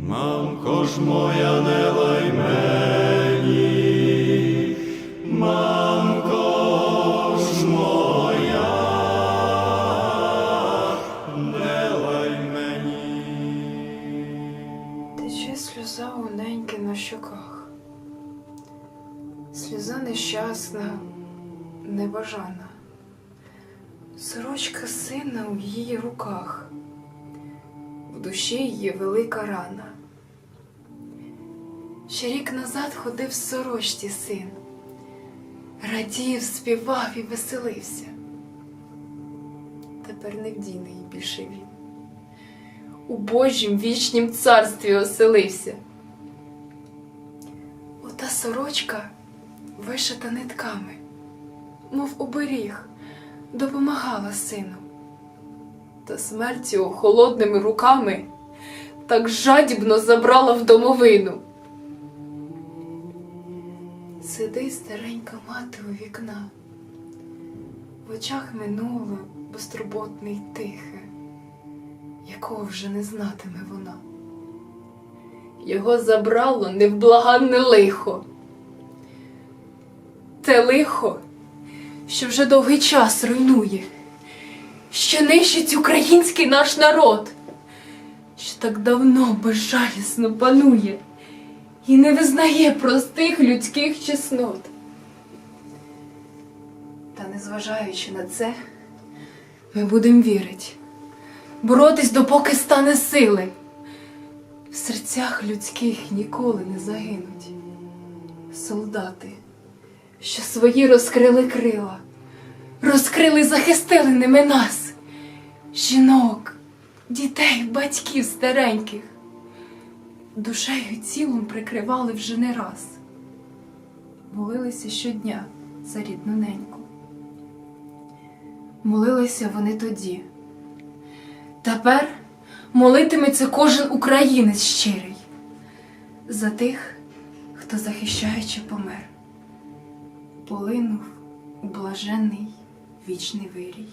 Мамко ж моя, не лай мені, мамко ж моя, не лай мені. Тече сльоза уненьки на щоках, сльоза нещасна, небажана, сорочка сина у її руках, в душі її велика рана. Ще рік назад ходив в сорочці син, радів, співав і веселився. Тепер не вдійний більше він у Божім вічнім царстві оселився. Ота сорочка вишита нитками, мов оберіг, допомагала сину. Та смерть його холодними руками так жадібно забрала в домовину. Сиди старенька мати у вікна, в очах минуле безтурботне й тихе якого вже не знатиме вона. Його забрало невблаганне лихо. Те лихо, що вже довгий час руйнує, що нищить український наш народ, що так давно безжалісно панує і не визнає простих людських чеснот. Та незважаючи на це, ми будемо вірити боротись, допоки стане сили. В серцях людських ніколи не загинуть. Солдати, що свої розкрили крила, розкрили захистили ними нас, жінок, дітей, батьків стареньких, душею і тілом прикривали вже не раз, молилися щодня за рідну неньку. Молилися вони тоді. Тепер молитиметься кожен українець щирий за тих, хто захищаючи помер, полинув у блаженний вічний вирій.